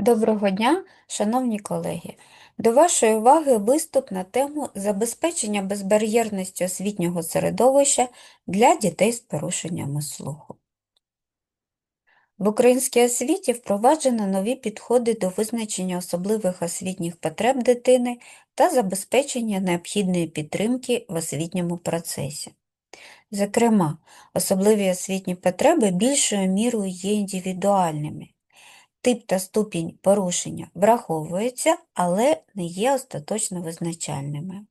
Доброго дня, шановні колеги! До вашої уваги виступ на тему забезпечення безбар'єрності освітнього середовища для дітей з порушеннями слуху. В українській освіті впроваджено нові підходи до визначення особливих освітніх потреб дитини та забезпечення необхідної підтримки в освітньому процесі. Зокрема, особливі освітні потреби більшою мірою є індивідуальними. Тип та ступінь порушення враховуються, але не є остаточно визначальними.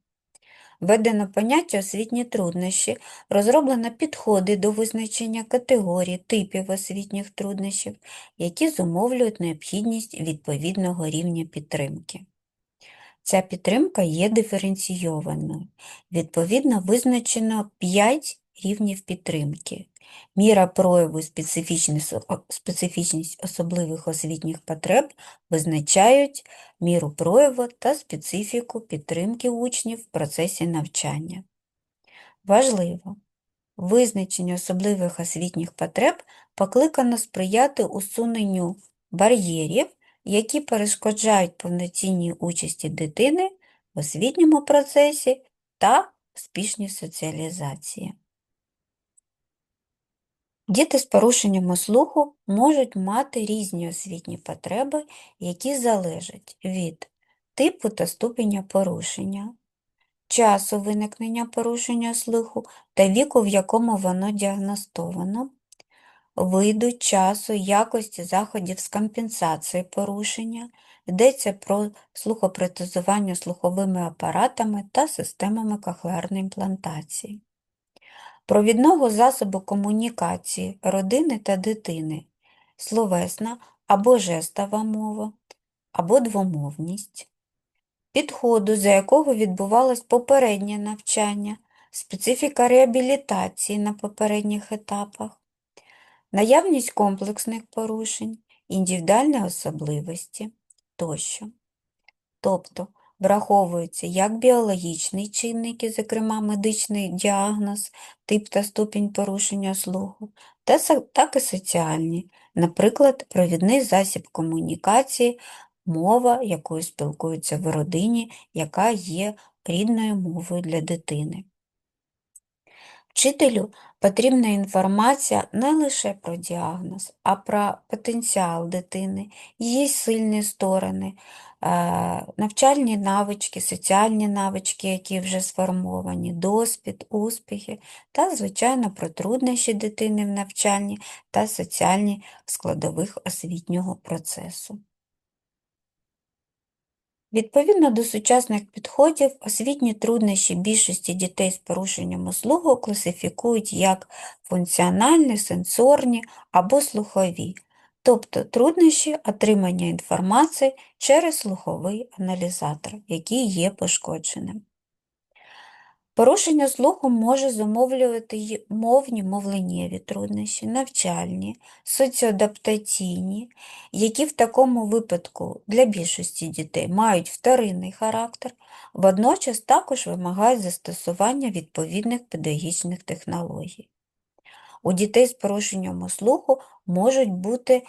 Введено поняття освітні труднощі, розроблено підходи до визначення категорій, типів освітніх труднощів, які зумовлюють необхідність відповідного рівня підтримки. Ця підтримка є диференційованою. Відповідно, визначено 5 рівнів підтримки. Міра прояву і специфічність особливих освітніх потреб визначають міру прояву та специфіку підтримки учнів в процесі навчання. Важливо! Визначення особливих освітніх потреб покликано сприяти усуненню бар'єрів, які перешкоджають повноцінній участі дитини в освітньому процесі та успішній соціалізації. Діти з порушеннями слуху можуть мати різні освітні потреби, які залежать від типу та ступеня порушення, часу виникнення порушення слуху та віку, в якому воно діагностовано, виду, часу, якості заходів з компенсації порушення, йдеться про слухопротезування слуховими апаратами та системами кохлеарної імплантації провідного засобу комунікації родини та дитини, словесна або жестова мова, або двомовність, підходу, за якого відбувалось попереднє навчання, специфіка реабілітації на попередніх етапах, наявність комплексних порушень, індивідуальні особливості тощо. Тобто Враховуються як біологічні чинники, зокрема медичний діагноз, тип та ступінь порушення слуху, так і соціальні, наприклад, провідний засіб комунікації, мова, якою спілкуються в родині, яка є рідною мовою для дитини. Вчителю потрібна інформація не лише про діагноз, а про потенціал дитини, її сильні сторони, навчальні навички, соціальні навички, які вже сформовані, досвід, успіхи та, звичайно, про труднощі дитини в навчанні та соціальні складових освітнього процесу. Відповідно до сучасних підходів, освітні труднощі більшості дітей з порушенням слуху класифікують як функціональні, сенсорні або слухові, тобто труднощі отримання інформації через слуховий аналізатор, який є пошкодженим. Порушення слуху може зумовлювати й мовні мовленнєві труднощі, навчальні, соціоадаптаційні, які в такому випадку для більшості дітей мають вторинний характер, водночас також вимагають застосування відповідних педагогічних технологій. У дітей з порушенням слуху можуть бути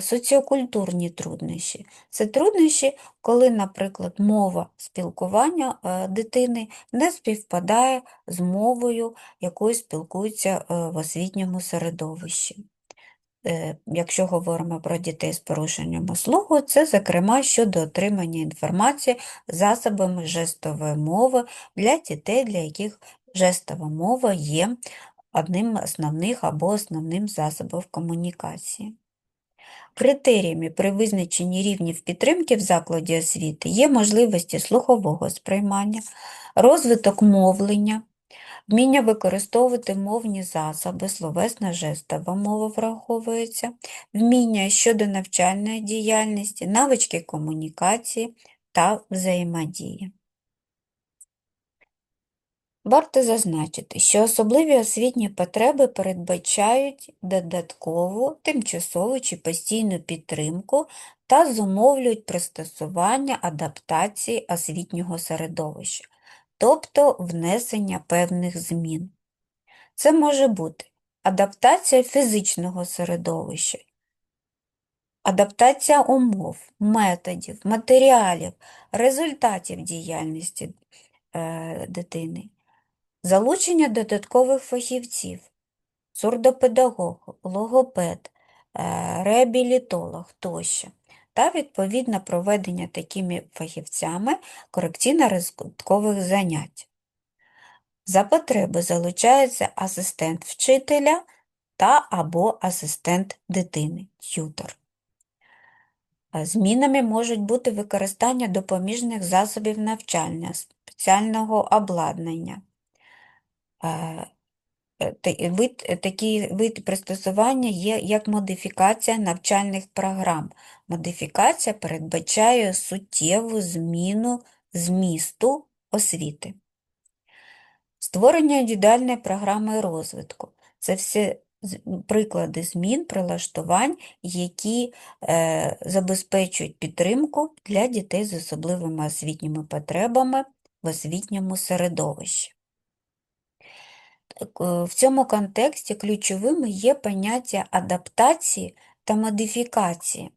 соціокультурні труднощі. Це труднощі, коли, наприклад, мова спілкування е, дитини не співпадає з мовою, якою спілкуються е, в освітньому середовищі. Е, якщо говоримо про дітей з порушенням слуху, це, зокрема, щодо отримання інформації засобами жестової мови для дітей, для яких жестова мова є одним з основних або основним засобом комунікації. Критеріями при визначенні рівнів підтримки в закладі освіти є можливості слухового сприймання, розвиток мовлення, вміння використовувати мовні засоби, словесна жестова мова враховується, вміння щодо навчальної діяльності, навички комунікації та взаємодії. Варто зазначити, що особливі освітні потреби передбачають додаткову, тимчасову чи постійну підтримку та зумовлюють пристосування адаптації освітнього середовища, тобто внесення певних змін. Це може бути адаптація фізичного середовища, адаптація умов, методів, матеріалів, результатів діяльності е, дитини, залучення додаткових фахівців, сурдопедагог, логопед, е, реабілітолог тощо, та відповідно проведення такими фахівцями корекційно-розвиткових занять. За потреби залучається асистент вчителя та або асистент дитини, тютор. Е, Змінами можуть бути використання допоміжних засобів навчання, спеціального обладнання. Е, е, Вид, е, такий вид пристосування є як модифікація навчальних програм. Модифікація передбачає суттєву зміну змісту освіти. Створення індивідуальної програми розвитку. Це все приклади змін, прилаштувань, які е, забезпечують підтримку для дітей з особливими освітніми потребами в освітньому середовищі. Е, В цьому контексті ключовими є поняття адаптації та модифікації.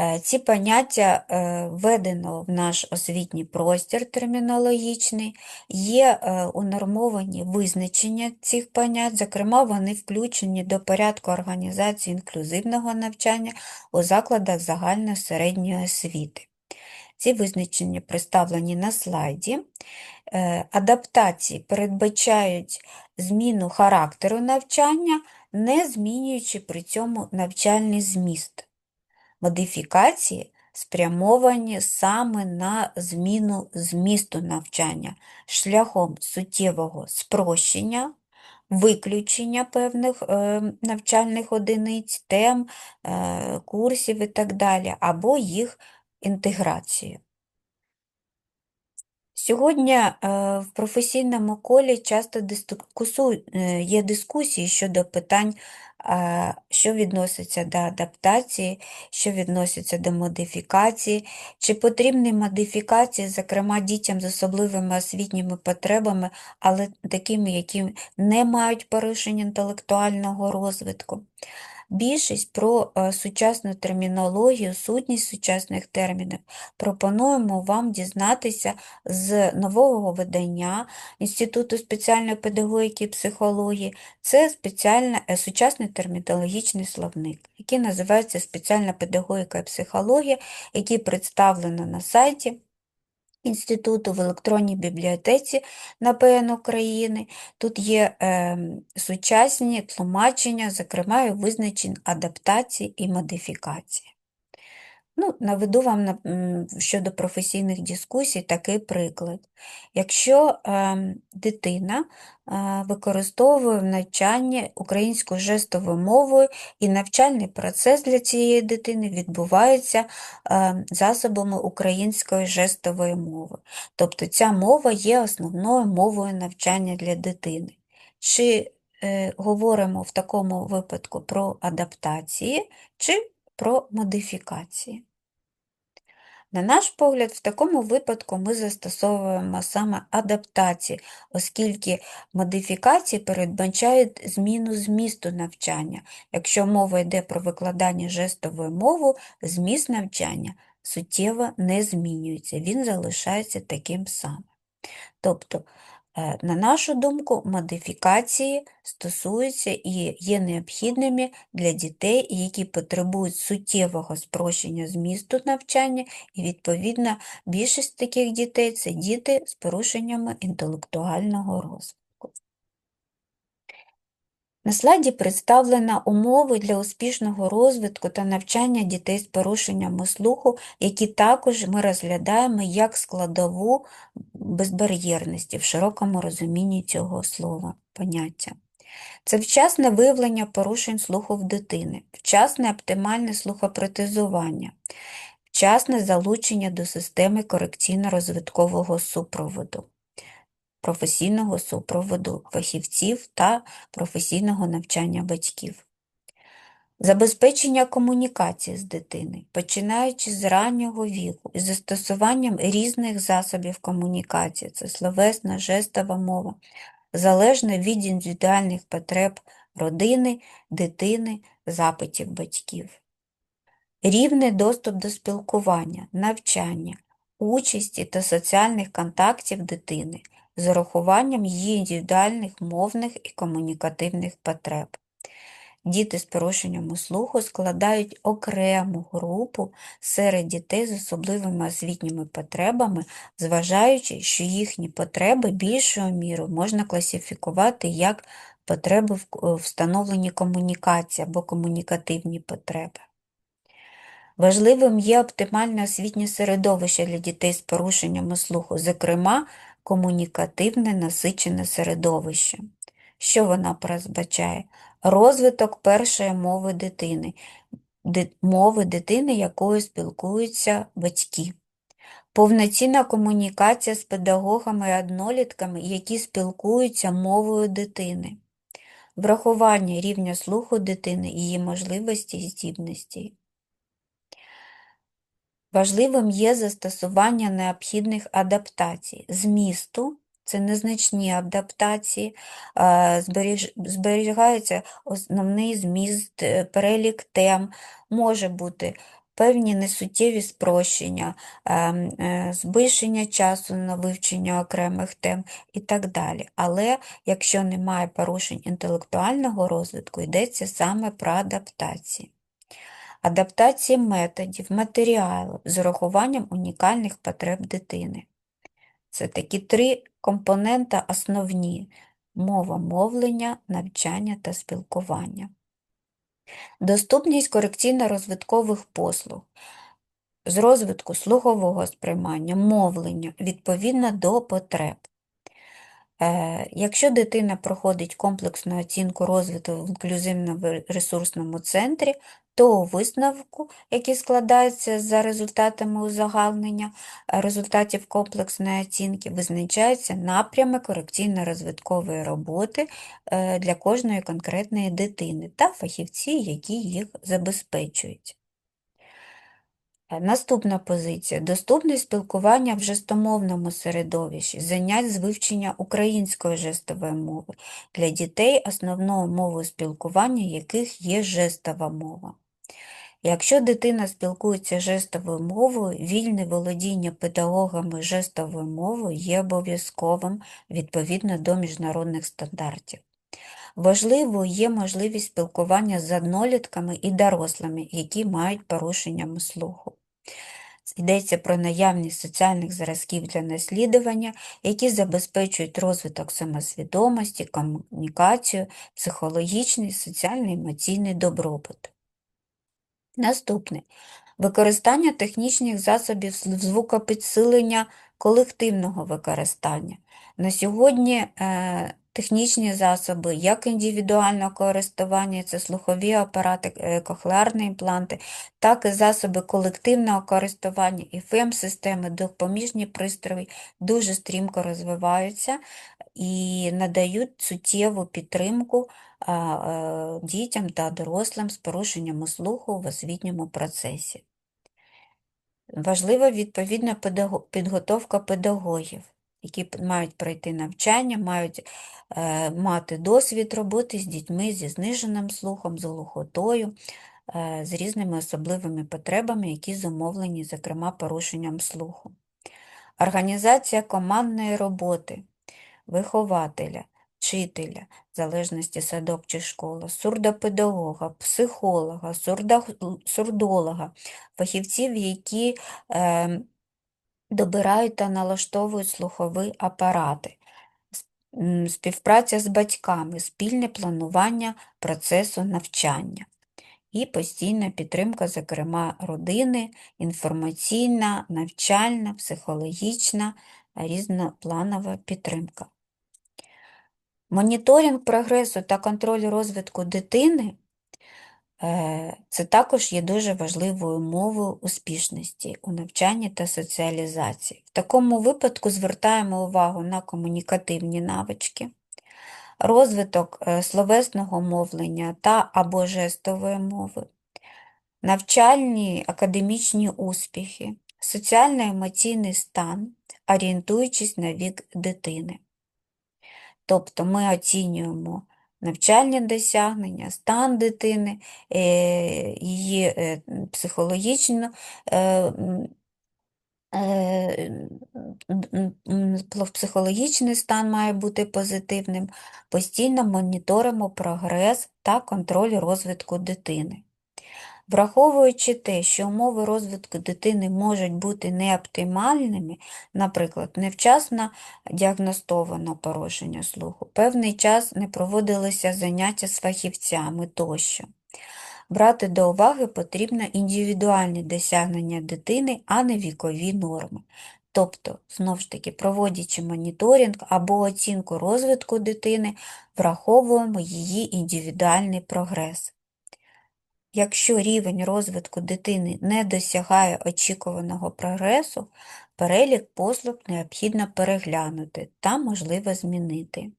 Е, Ці поняття е, введено в наш освітній простір термінологічний, є е, унормовані визначення цих понять, зокрема, вони включені до порядку організації інклюзивного навчання у закладах загальної середньої освіти. Ці визначення представлені на слайді. Е, Адаптації передбачають зміну характеру навчання, не змінюючи при цьому навчальний зміст. Модифікації спрямовані саме на зміну змісту навчання шляхом суттєвого спрощення, виключення певних е, навчальних одиниць, тем, е, курсів і так далі, або їх інтеграцію. Сьогодні е, в професійному колі часто е, є дискусії щодо питань, е, що відноситься до адаптації, що відноситься до модифікації, чи потрібні модифікації, зокрема дітям з особливими освітніми потребами, але такими, які не мають порушень інтелектуального розвитку. Більшість про е, сучасну термінологію, сутність сучасних термінів пропонуємо вам дізнатися з нового видання Інституту спеціальної педагогіки і психології. Це е, сучасний термінологічний словник, який називається Спеціальна педагогіка і психологія, який представлено на сайті. Інституту в електронній бібліотеці на ПН України. Тут є е, сучасні тлумачення, зокрема і визначень адаптації і модифікації. Ну, наведу вам на, щодо професійних дискусій такий приклад. Якщо е, дитина е, використовує в навчанні українську жестову мову, і навчальний процес для цієї дитини відбувається е, засобами української жестової мови. Тобто ця мова є основною мовою навчання для дитини. Чи е, говоримо в такому випадку про адаптації, чи про модифікації. На наш погляд, в такому випадку ми застосовуємо саме адаптації, оскільки модифікації передбачають зміну змісту навчання. Якщо мова йде про викладання жестовою мовою, зміст навчання суттєво не змінюється, він залишається таким самим. Тобто, на нашу думку, модифікації стосуються і є необхідними для дітей, які потребують суттєвого спрощення змісту навчання, і, відповідно, більшість таких дітей це діти з порушеннями інтелектуального розвитку. На слайді представлено умови для успішного розвитку та навчання дітей з порушеннями слуху, які також ми розглядаємо як складову безбар'єрності в широкому розумінні цього слова, поняття. Це вчасне виявлення порушень слуху в дитини, вчасне оптимальне слухопротезування, вчасне залучення до системи корекційно-розвиткового супроводу, професійного супроводу фахівців та професійного навчання батьків. Забезпечення комунікації з дитиною, починаючи з раннього віку із застосуванням різних засобів комунікації, це словесна, жестова мова, залежно від індивідуальних потреб родини, дитини, запитів батьків. рівний доступ до спілкування, навчання, участі та соціальних контактів дитини з урахуванням її індивідуальних мовних і комунікативних потреб. Діти з порушенням слуху складають окрему групу серед дітей з особливими освітніми потребами, зважаючи, що їхні потреби більшою мірою можна класифікувати як потреби в встановленні комунікації або комунікативні потреби. Важливим є оптимальне освітнє середовище для дітей з порушеннями слуху, зокрема, комунікативне насичене середовище. Що вона передбачає? Розвиток першої мови дитини, мови дитини, якою спілкуються батьки. Повноцінна комунікація з педагогами і однолітками, які спілкуються мовою дитини, врахування рівня слуху дитини і її можливості і здібності. Важливим є застосування необхідних адаптацій змісту, це незначні адаптації, зберігається основний зміст, е, перелік тем, може бути певні несуттєві спрощення, ем, е, збільшення часу на вивчення окремих тем і так далі. Але якщо немає порушень інтелектуального розвитку, йдеться саме про адаптації. Адаптації методів, матеріалу з урахуванням унікальних потреб дитини. Це такі три компонента основні мова мовлення, навчання та спілкування. Доступність корекційно-розвиткових послуг з розвитку слухового сприймання, мовлення відповідно до потреб. Е, якщо дитина проходить комплексну оцінку розвитку в інклюзивно-ресурсному центрі, то у висновку, який складається за результатами узагальнення е, результатів комплексної оцінки, визначається напрями корекційно-розвиткової роботи е, для кожної конкретної дитини та фахівці, які їх забезпечують. Е, наступна позиція доступне спілкування в жестомовному середовищі, занять з вивчення української жестової мови для дітей, основною мовою спілкування яких є жестова мова. Якщо дитина спілкується жестовою мовою, вільне володіння педагогами жестовою мовою є обов'язковим відповідно до міжнародних стандартів. Важливою є можливість спілкування з однолітками і дорослими, які мають порушення слуху. Йдеться про наявність соціальних зразків для наслідування, які забезпечують розвиток самосвідомості, комунікацію, психологічний, соціальний емоційний добробут. Наступне використання технічних засобів звукопідсилення колективного використання. На сьогодні е, технічні засоби, як індивідуального користування, це слухові апарати, е, кохлеарні імпланти, так і засоби колективного користування і ФЕМ-системи, допоміжні пристрої дуже стрімко розвиваються і надають суттєву підтримку дітям та дорослим з порушенням слуху в освітньому процесі. Важлива відповідна підготовка педагогів, які мають пройти навчання, мають е, мати досвід роботи з дітьми зі зниженим слухом, з глухотою, е, з різними особливими потребами, які зумовлені, зокрема, порушенням слуху. Організація командної роботи, вихователя, вчителя, в залежності садок чи школа, сурдопедагога, психолога, сурдолога, фахівців, які е, добирають та налаштовують слухові апарати, співпраця з батьками, спільне планування процесу навчання. І постійна підтримка, зокрема, родини, інформаційна, навчальна, психологічна, різнопланова підтримка. Моніторинг прогресу та контроль розвитку дитини е, це також є дуже важливою умовою успішності у навчанні та соціалізації. В такому випадку звертаємо увагу на комунікативні навички, розвиток е, словесного мовлення та або жестової мови, навчальні академічні успіхи, соціально-емоційний стан, орієнтуючись на вік дитини. Тобто ми оцінюємо навчальні досягнення, стан дитини, е, її е, психологічну е, Психологічний стан має бути позитивним, постійно моніторимо прогрес та контроль розвитку дитини. Враховуючи те, що умови розвитку дитини можуть бути неоптимальними, наприклад, невчасно діагностовано порушення слуху, певний час не проводилися заняття з фахівцями тощо. Брати до уваги потрібно індивідуальні досягнення дитини, а не вікові норми. Тобто, знову ж таки, проводячи моніторинг або оцінку розвитку дитини, враховуємо її індивідуальний прогрес. Якщо рівень розвитку дитини не досягає очікуваного прогресу, перелік послуг необхідно переглянути та можливо змінити.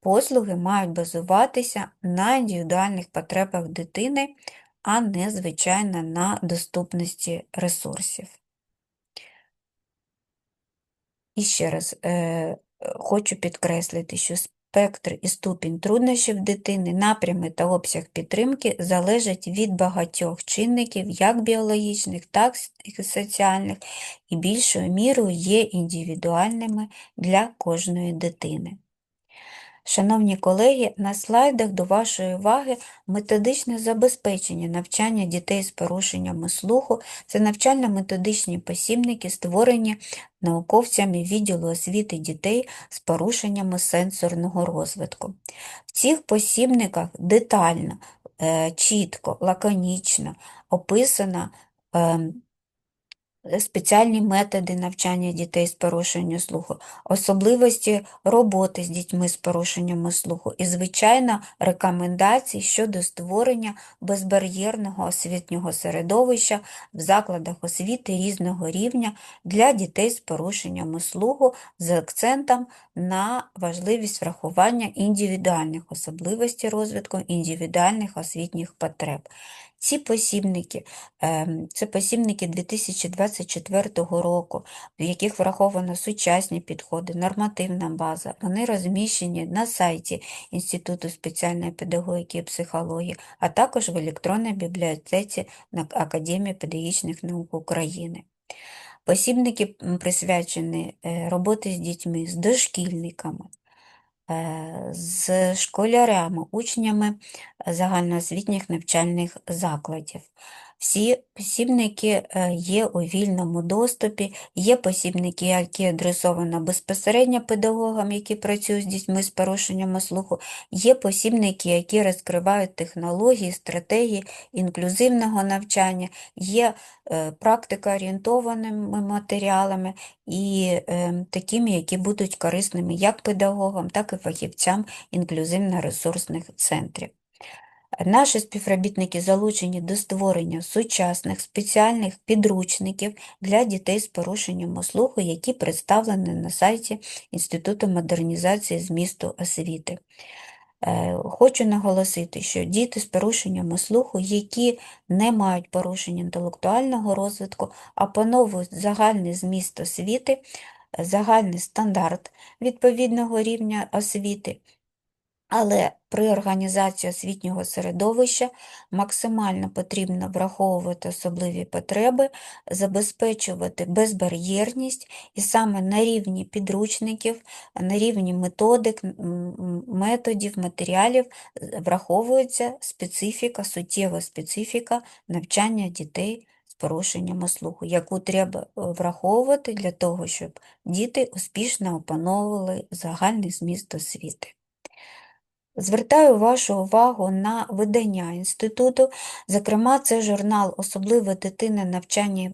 Послуги мають базуватися на індивідуальних потребах дитини, а не, звичайно, на доступності ресурсів. І ще раз е, хочу підкреслити, що спектр і ступінь труднощів дитини, напрями та обсяг підтримки залежать від багатьох чинників, як біологічних, так і соціальних, і більшою мірою є індивідуальними для кожної дитини. Шановні колеги, на слайдах до вашої уваги методичне забезпечення навчання дітей з порушеннями слуху це навчально-методичні посібники, створені науковцями відділу освіти дітей з порушеннями сенсорного розвитку. В цих посібниках детально, е, чітко, лаконічно описана ем, спеціальні методи навчання дітей з порушенням слуху, особливості роботи з дітьми з порушеннями слуху і, звичайно, рекомендації щодо створення безбар'єрного освітнього середовища в закладах освіти різного рівня для дітей з порушеннями слуху з акцентом на важливість врахування індивідуальних особливостей розвитку індивідуальних освітніх потреб. Ці посібники, ем, це посібники 2024 року, в яких враховано сучасні підходи, нормативна база. Вони розміщені на сайті Інституту спеціальної педагогіки і психології, а також в електронній бібліотеці Академії педагогічних наук України. Посібники присвячені е, роботі з дітьми, з дошкільниками. Е, з школярями, учнями загальноосвітніх навчальних закладів. Всі посібники е, є у вільному доступі, є посібники, які адресовано безпосередньо педагогам, які працюють з дітьми з порушеннями слуху, є посібники, які розкривають технології, стратегії інклюзивного навчання, є е, практика орієнтованими матеріалами і е, такими, які будуть корисними як педагогам, так і фахівцям інклюзивно-ресурсних центрів. Наші співробітники залучені до створення сучасних спеціальних підручників для дітей з порушенням слуху, які представлені на сайті Інституту модернізації змісту освіти. Е, хочу наголосити, що діти з порушеннями слуху, які не мають порушень інтелектуального розвитку, опановують загальний зміст освіти, загальний стандарт відповідного рівня освіти. Але при організації освітнього середовища максимально потрібно враховувати особливі потреби, забезпечувати безбар'єрність і саме на рівні підручників, на рівні методик, методів, матеріалів враховується специфіка, суттєва специфіка навчання дітей з порушеннями слуху, яку треба е, враховувати для того, щоб діти успішно опановували загальний зміст освіти. Звертаю вашу увагу на видання інституту, зокрема, це журнал Особливе дитини навчання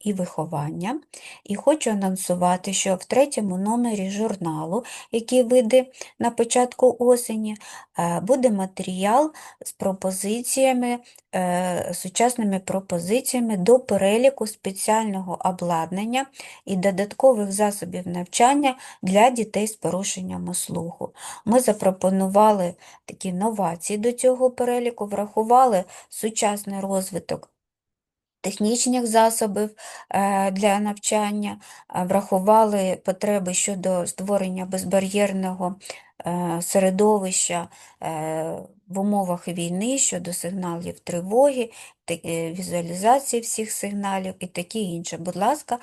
і виховання. І хочу анонсувати, що в третьому номері журналу, який вийде на початку осені, е, буде матеріал з пропозиціями, е, сучасними пропозиціями до переліку спеціального обладнання і додаткових засобів навчання для дітей з порушеннями слуху. Ми запропонували такі новації до цього переліку, врахували сучасний розвиток технічних засобів е, для навчання, врахували потреби щодо створення безбар'єрного е, середовища е, в умовах війни щодо сигналів тривоги, візуалізації всіх сигналів і таке інше. Будь ласка,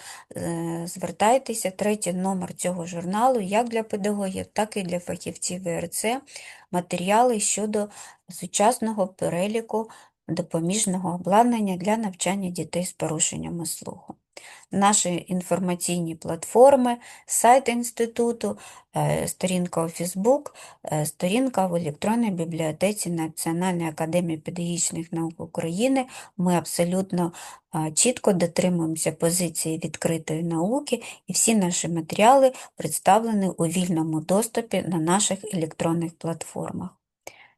звертайтеся. Третій номер цього журналу як для педагогів, так і для фахівців ВРЦ матеріали щодо сучасного переліку допоміжного обладнання для навчання дітей з порушеннями слуху. Наші інформаційні платформи, сайт інституту, е, сторінка у Фейсбук, е, сторінка в електронній бібліотеці Національної академії педагогічних наук України. Ми абсолютно е, чітко дотримуємося позиції відкритої науки, і всі наші матеріали представлені у вільному доступі на наших електронних платформах.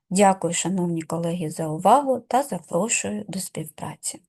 Дякую, шановні колеги, за увагу та запрошую до співпраці.